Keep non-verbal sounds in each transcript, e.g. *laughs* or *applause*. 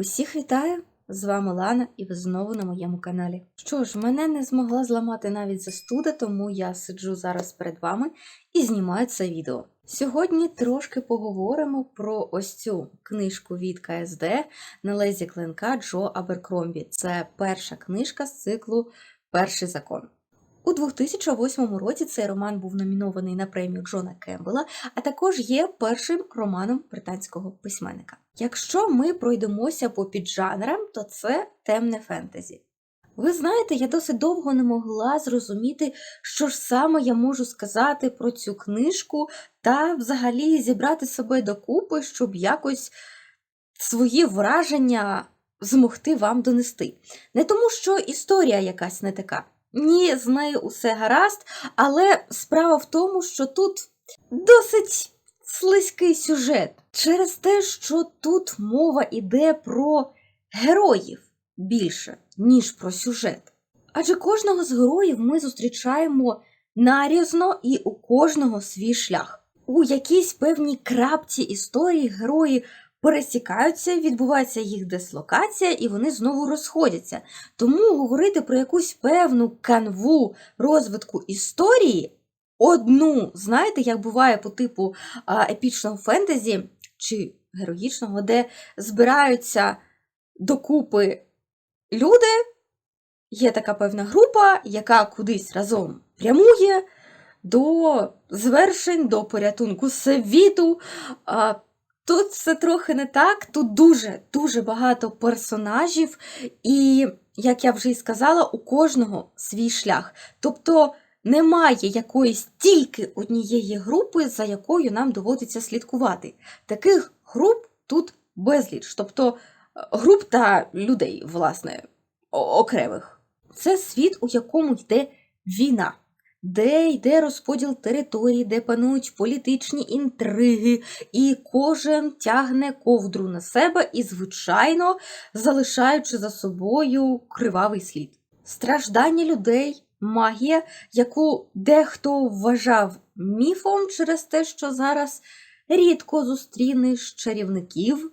Усіх вітаю! З вами Лана, і ви знову на моєму каналі. Що ж, мене не змогла зламати навіть застуда, тому я сиджу зараз перед вами і знімаю це відео. Сьогодні трошки поговоримо про ось цю книжку від КСД на лезі клинка Джо Аберкромбі. Це перша книжка з циклу Перший закон. У 2008 році цей роман був номінований на премію Джона Кембела, а також є першим романом британського письменника. Якщо ми пройдемося по піджанрам, то це темне фентезі. Ви знаєте, я досить довго не могла зрозуміти, що ж саме я можу сказати про цю книжку та взагалі зібрати себе докупи, щоб якось свої враження змогти вам донести. Не тому, що історія якась не така. Ні, з нею усе гаразд, але справа в тому, що тут досить слизький сюжет через те, що тут мова йде про героїв більше, ніж про сюжет. Адже кожного з героїв ми зустрічаємо нарізно і у кожного свій шлях. У якійсь певній крапці історії герої пересікаються, відбувається їх дислокація, і вони знову розходяться. Тому говорити про якусь певну канву розвитку історії, одну, знаєте, як буває по типу епічного фентезі чи героїчного, де збираються докупи люди, є така певна група, яка кудись разом прямує до звершень, до порятунку світу. Тут все трохи не так, тут дуже дуже багато персонажів, і, як я вже й сказала, у кожного свій шлях. Тобто немає якоїсь тільки однієї групи, за якою нам доводиться слідкувати. Таких груп тут безліч, тобто груп та людей, власне, окремих. Це світ, у якому йде війна де йде розподіл територій, де панують політичні інтриги, і кожен тягне ковдру на себе і, звичайно, залишаючи за собою кривавий слід. Страждання людей, магія, яку дехто вважав міфом через те, що зараз рідко зустрінеш чарівників,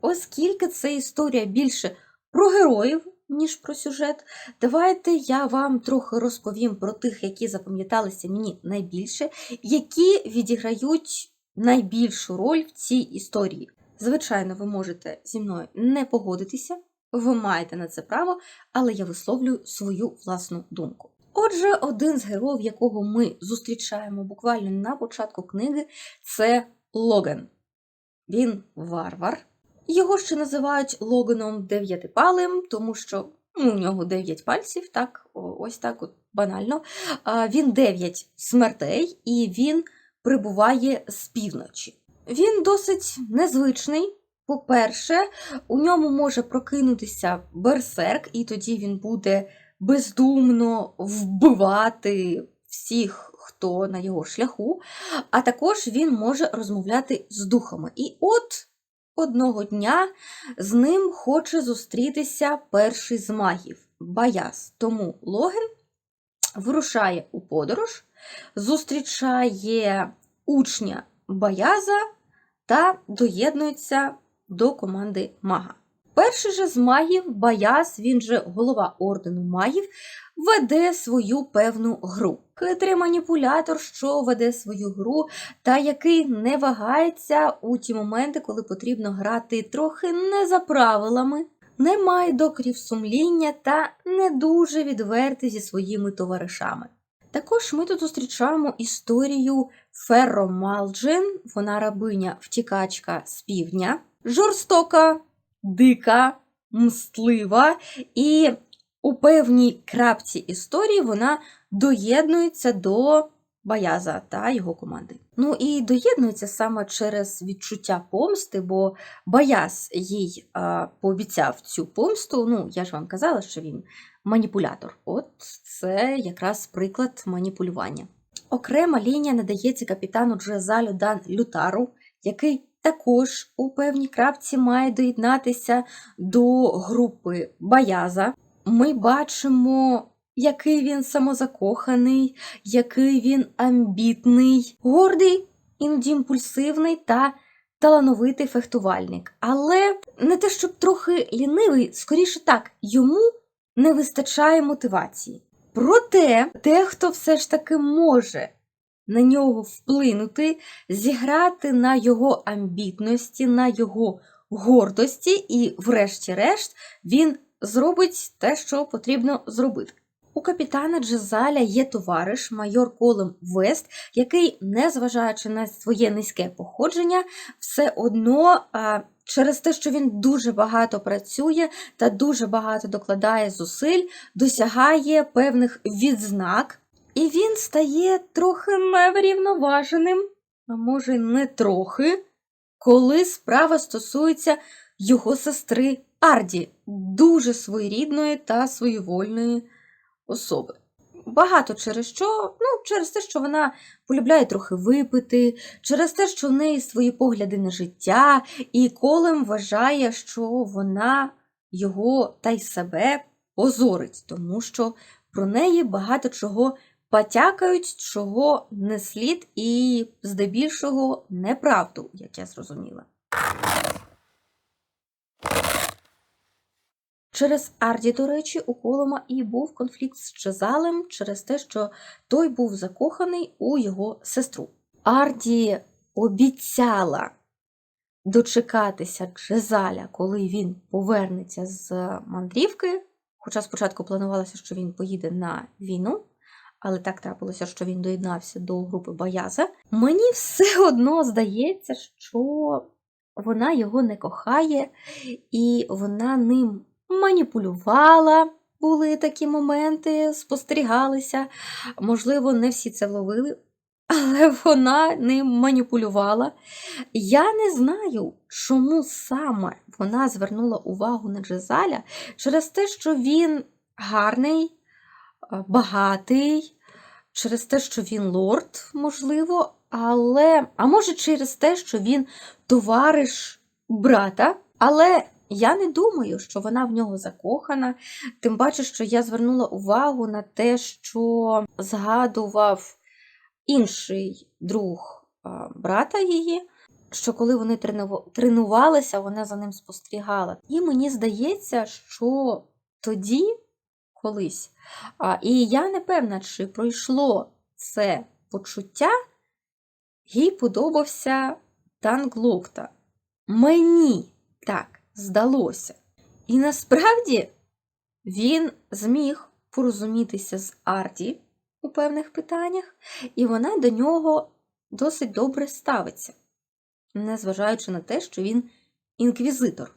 оскільки це історія більше про героїв, ніж про сюжет, давайте я вам трохи розповім про тих, які запам'яталися мені найбільше, які відіграють найбільшу роль в цій історії. Звичайно, ви можете зі мною не погодитися, ви маєте на це право, але я висловлюю свою власну думку. Отже, один з героїв, якого ми зустрічаємо буквально на початку книги, це Логан. Він варвар. Його ще називають Логаном дев'ятипалим, тому що ну, у нього дев'ять пальців, так, ось так от банально. Він дев'ять смертей і він прибуває з півночі. Він досить незвичний. По-перше, у ньому може прокинутися берсерк, і тоді він буде бездумно вбивати всіх, хто на його шляху. А також він може розмовляти з духами. І от одного дня з ним хоче зустрітися перший з магів Баяс. Тому Логен вирушає у подорож, зустрічає учня Баяза та доєднується до команди мага. Перший же з магів Баяс, він же голова ордену магів, веде свою певну гру. Хитрий маніпулятор, що веде свою гру, та який не вагається у ті моменти, коли потрібно грати трохи не за правилами, не має докорів сумління та не дуже відвертий зі своїми товаришами. Також ми тут зустрічаємо історію Ферро Малджин, вона рабиня втікачка з півдня, жорстока, дика, мстлива, і у певній крапці історії вона доєднується до Баяза та його команди. Ну і доєднується саме через відчуття помсти, бо Баяз їй а, пообіцяв цю помсту. Ну, я ж вам казала, що він маніпулятор. От це якраз приклад маніпулювання. Окрема лінія надається капітану Джезалю Дан Лютару, який також у певній крапці має доєднатися до групи Баяза. Ми бачимо, який він самозакоханий, який він амбітний, гордий, іноді імпульсивний та талановитий фехтувальник, але не те, щоб трохи лінивий, скоріше так, йому не вистачає мотивації. Проте, дехто все ж таки може на нього вплинути, зіграти на його амбітності, на його гордості, і, врешті-решт, він зробить те, що потрібно зробити. У капітана Джезаля є товариш майор Колем Вест, який, незважаючи на своє низьке походження, все одно а, через те, що він дуже багато працює та дуже багато докладає зусиль, досягає певних відзнак, і він стає трохи неврівноваженим, а може, не трохи, коли справа стосується його сестри Арді, дуже своєрідної та своєвольної особи. Багато через що? Ну, через те, що вона полюбляє трохи випити, через те, що в неї свої погляди на життя, і Колем вважає, що вона його та й себе позорить, тому що про неї багато чого потякають, чого не слід, і здебільшого неправду, як я зрозуміла. Через Арді, до речі, у Колома і був конфлікт з Чезалем через те, що той був закоханий у його сестру. Арді обіцяла дочекатися Джезаля, коли він повернеться з мандрівки. Хоча спочатку планувалося, що він поїде на війну, але так трапилося, що він доєднався до групи Бояза. Мені все *laughs* одно здається, що вона його не кохає, і вона ним маніпулювала. Були такі моменти, спостерігалися. Можливо, не всі це вловили, але вона ним маніпулювала. Я не знаю, чому саме вона звернула увагу на Джезаля через те, що він гарний, багатий, через те, що він лорд, можливо, але, а може, через те, що він товариш брата, але. Я не думаю, що вона в нього закохана, тим паче, що я звернула увагу на те, що згадував інший друг брата її, що коли вони тренувалися, вона за ним спостерігала. І мені здається, що тоді, колись, і я не певна, чи пройшло це почуття, їй подобався Танглокта. Мені так здалося. І насправді він зміг порозумітися з Арді у певних питаннях, і вона до нього досить добре ставиться, незважаючи на те, що він інквізитор.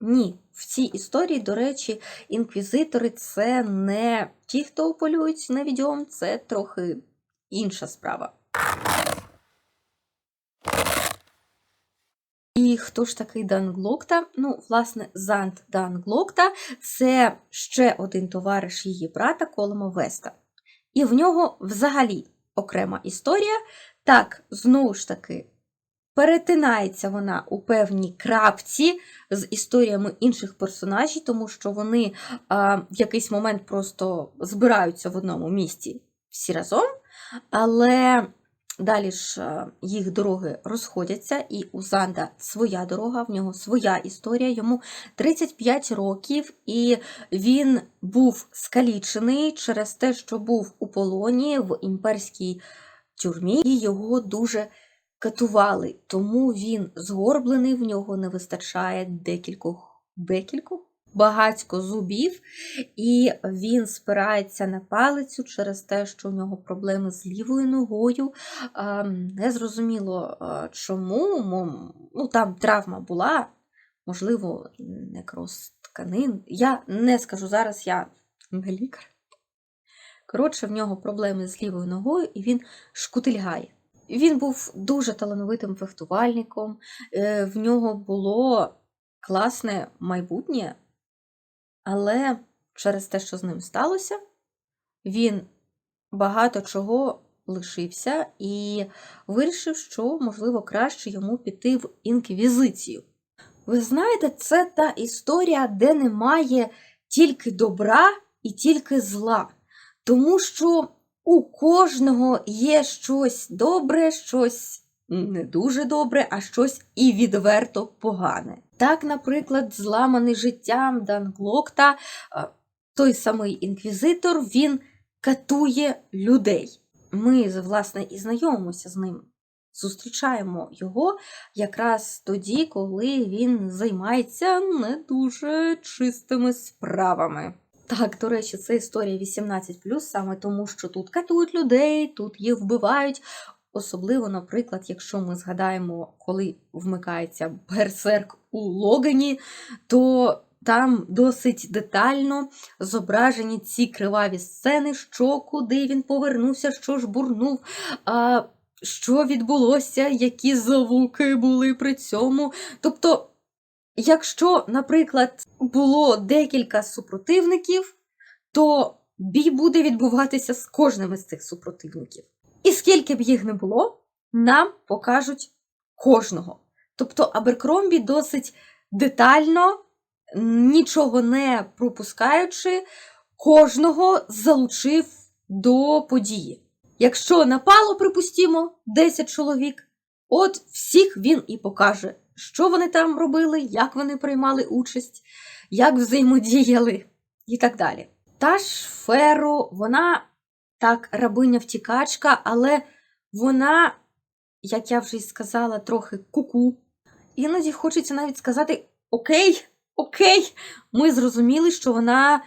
Ні, в цій історії, до речі, інквізитори це не ті, хто полюють на відьом, це трохи інша справа. Хто ж такий Данглокта? Ну, власне, Зант Данглокта це ще один товариш її брата Колома Веста. І в нього взагалі окрема історія. Так, знову ж таки, перетинається вона у певній крапці з історіями інших персонажів, тому що вони а, в якийсь момент просто збираються в одному місці всі разом. Але Далі ж е, їх дороги розходяться, і у Занда своя дорога, в нього своя історія. Йому 35 років, і він був скалічений через те, що був у полоні в імперській тюрмі, і його дуже катували. Тому він згорблений, в нього не вистачає декількох декількох багатько зубів, і він спирається на палицю через те, що у нього проблеми з лівою ногою. Незрозуміло чому. Ну, Там травма була, можливо, некроз тканин. Я не скажу зараз, я не лікар. Коротше, в нього проблеми з лівою ногою, і він шкутильгає. Він був дуже талановитим фехтувальником, е, в нього було класне майбутнє. Але через те, що з ним сталося, він багато чого лишився і вирішив, що, можливо, краще йому піти в інквізицію. Ви знаєте, це та історія, де немає тільки добра і тільки зла. Тому що у кожного є щось добре, щось не дуже добре, а щось і відверто погане. Так, наприклад, зламаний життям Данглокта, е, той самий інквізитор, він катує людей. Ми, власне, і знайомимося з ним. Зустрічаємо його якраз тоді, коли він займається не дуже чистими справами. Так, до речі, це історія 18+, саме тому, що тут катують людей, тут їх вбивають. Особливо, наприклад, якщо ми згадаємо, коли вмикається берсерк у Логані, то там досить детально зображені ці криваві сцени, що куди він повернувся, що ж бурнув, а, що відбулося, які звуки були при цьому. Тобто, якщо, наприклад, було декілька супротивників, то бій буде відбуватися з кожним із цих супротивників. І скільки б їх не було, нам покажуть кожного. Тобто Аберкромбі досить детально, нічого не пропускаючи, кожного залучив до події. Якщо напало, припустімо, 10 чоловік, от всіх він і покаже, що вони там робили, як вони приймали участь, як взаємодіяли і так далі. Та ж Феро, вона так, рабиня втікачка, але вона, як я вже й сказала, трохи куку. Іноді хочеться навіть сказати: Окей, окей, ми зрозуміли, що вона е,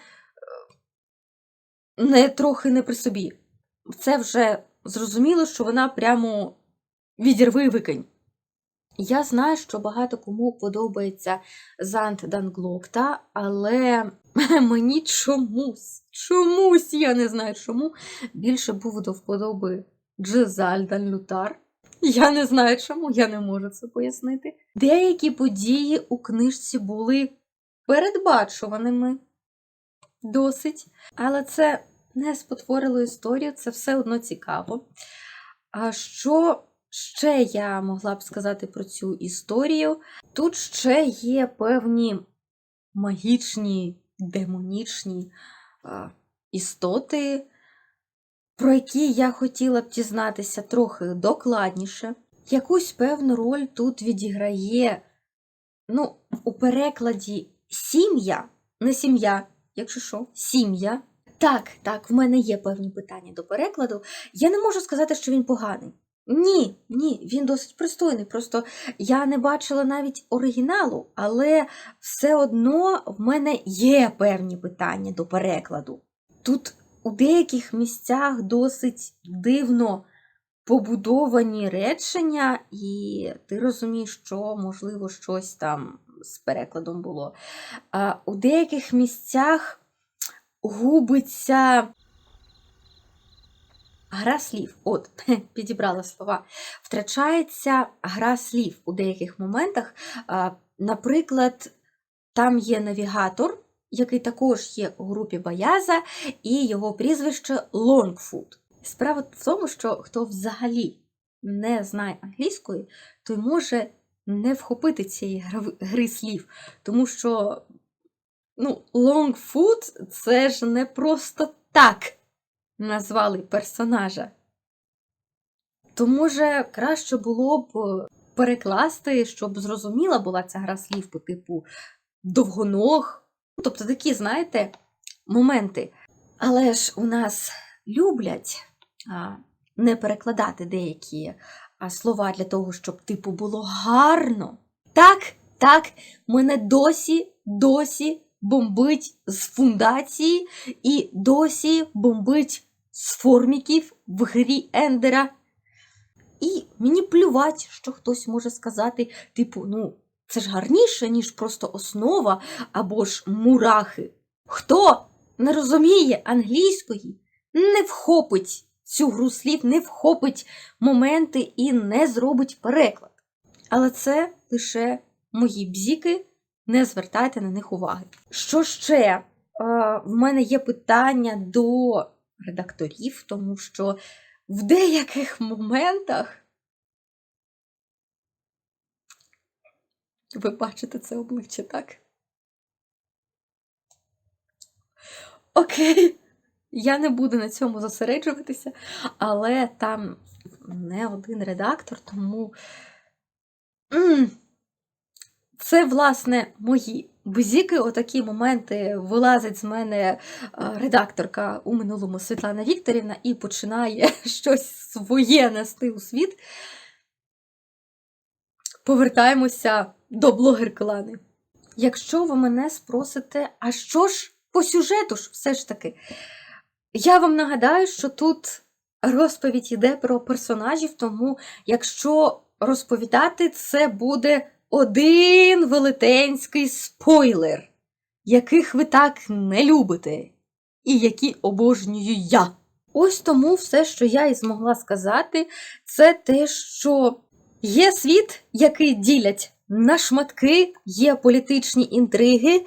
не трохи не при собі. Це вже зрозуміло, що вона прямо відірви викинь. Я знаю, що багато кому подобається Зант Данглокта, але *laughs* мені чомусь, чомусь, я не знаю чому, більше був до вподоби Джезаль Дан Лютар. Я не знаю чому, я не можу це пояснити. Деякі події у книжці були передбачуваними досить, але це не спотворило історію, це все одно цікаво. А що ще я могла б сказати про цю історію? Тут ще є певні магічні, демонічні а, істоти, про які я хотіла б дізнатися трохи докладніше. Якусь певну роль тут відіграє, ну, у перекладі сім'я, не сім'я, якщо що, сім'я. Так, так, в мене є певні питання до перекладу. Я не можу сказати, що він поганий. Ні, ні, він досить пристойний. Просто я не бачила навіть оригіналу, але все одно в мене є певні питання до перекладу. Тут у деяких місцях досить дивно побудовані речення, і ти розумієш, що, можливо, щось там з перекладом було. А у деяких місцях губиться. Гра слів, от, *laughs* підібрала слова, втрачається гра слів у деяких моментах. Наприклад, там є навігатор, який також є у групі Бояза, і його прізвище Лонгфуд. Справа в тому, що хто взагалі не знає англійської, той може не вхопити цієї гри, слів, тому що ну, Longfoot – це ж не просто так назвали персонажа. То, може, краще було б перекласти, щоб зрозуміла була ця гра слів по типу довгоног. Тобто такі, знаєте, моменти. Але ж у нас люблять а, не перекладати деякі а, слова для того, щоб, типу, було гарно. Так, так, мене досі, досі бомбить з фундації і досі бомбить з форміків в грі Ендера. І мені плювать, що хтось може сказати, типу, ну, це ж гарніше, ніж просто основа або ж мурахи. Хто не розуміє англійської, не вхопить цю гру слів, не вхопить моменти і не зробить переклад. Але це лише мої бзіки, не звертайте на них уваги. Що ще? Е, в мене є питання до редакторів, тому що в деяких моментах ви бачите це обличчя, так? Окей, я не буду на цьому зосереджуватися, але там не один редактор, тому це, власне, мої бузіки. Отакі моменти вилазить з мене е, редакторка у минулому Світлана Вікторівна і починає *laughs* щось своє нести у світ. Повертаємося до блогерки Лани. Якщо ви мене спросите, а що ж по сюжету ж все ж таки? Я вам нагадаю, що тут розповідь йде про персонажів, тому якщо розповідати, це буде один велетенський спойлер, яких ви так не любите, і які обожнюю я. Ось тому все, що я і змогла сказати, це те, що є світ, який ділять на шматки, є політичні інтриги,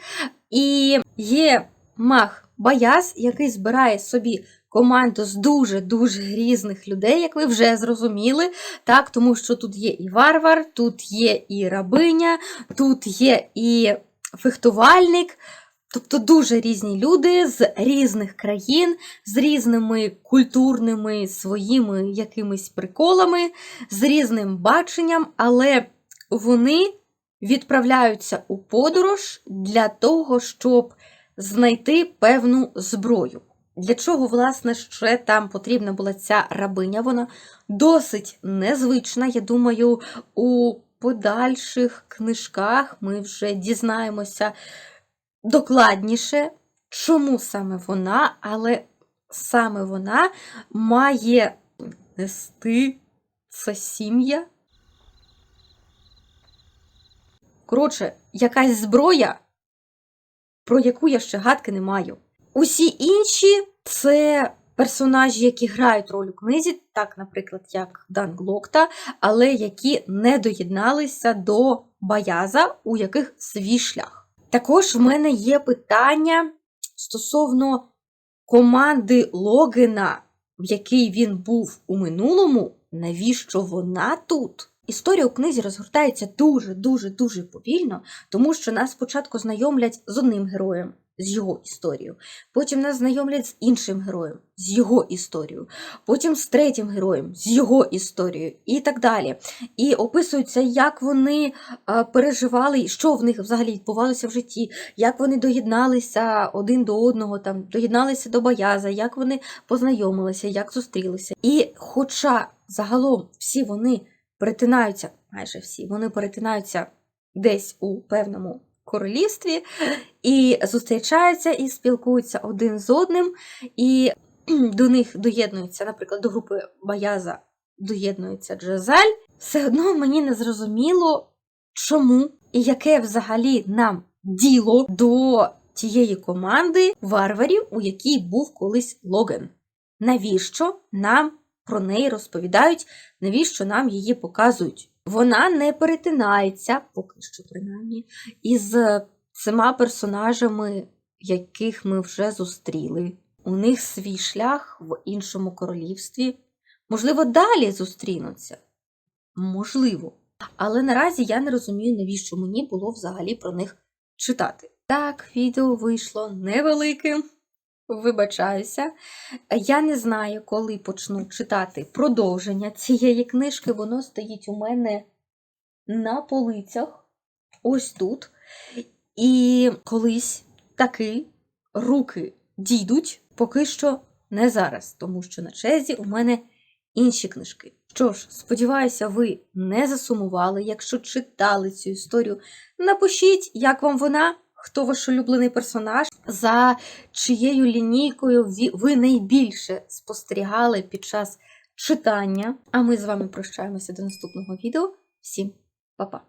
і є маг Баяс, який збирає собі команду з дуже-дуже різних людей, як ви вже зрозуміли. Так, тому що тут є і варвар, тут є і рабиня, тут є і фехтувальник. Тобто дуже різні люди з різних країн, з різними культурними своїми якимись приколами, з різним баченням, але вони відправляються у подорож для того, щоб знайти певну зброю. Для чого, власне, ще там потрібна була ця рабиня? Вона досить незвична. Я думаю, у подальших книжках ми вже дізнаємося докладніше, чому саме вона, але саме вона має нести це сім'я. Коротше, якась зброя, про яку я ще гадки не маю. Усі інші це персонажі, які грають роль у книзі, так, наприклад, як Дан Глокта, але які не доєдналися до Баяза, у яких свій шлях. Також в мене є питання стосовно команди Логена, в якій він був у минулому, навіщо вона тут? Історія у книзі розгортається дуже-дуже дуже повільно, тому що нас спочатку знайомлять з одним героєм, з його історією, потім нас знайомлять з іншим героєм, з його історією, потім з третім героєм, з його історією і так далі. І описується, як вони е, переживали, що в них взагалі відбувалося в житті, як вони доєдналися один до одного, там доєдналися до Баяза, як вони познайомилися, як зустрілися. І хоча загалом всі вони перетинаються, майже всі, вони перетинаються десь у певному королівстві і зустрічаються і спілкуються один з одним, і *clears throat* до них доєднуються, наприклад, до групи Баяза доєднується Джазаль. Все одно мені не зрозуміло, чому і яке взагалі нам діло до тієї команди варварів, у якій був колись Логен. Навіщо нам про неї розповідають, навіщо нам її показують? Вона не перетинається, поки що принаймні, із цими персонажами, яких ми вже зустріли. У них свій шлях в іншому королівстві. Можливо, далі зустрінуться. Можливо. Але наразі я не розумію, навіщо мені було взагалі про них читати. Так, відео вийшло невеликим. Вибачаюся. Я не знаю, коли почну читати продовження цієї книжки. Воно стоїть у мене на полицях, ось тут. І колись таки руки дійдуть, поки що не зараз, тому що на черзі у мене інші книжки. Що ж, сподіваюся, ви не засумували. Якщо читали цю історію, напишіть, як вам вона. Хто ваш улюблений персонаж, за чиєю лінійкою ви найбільше спостерігали під час читання? А ми з вами прощаємося до наступного відео. Всім па-па!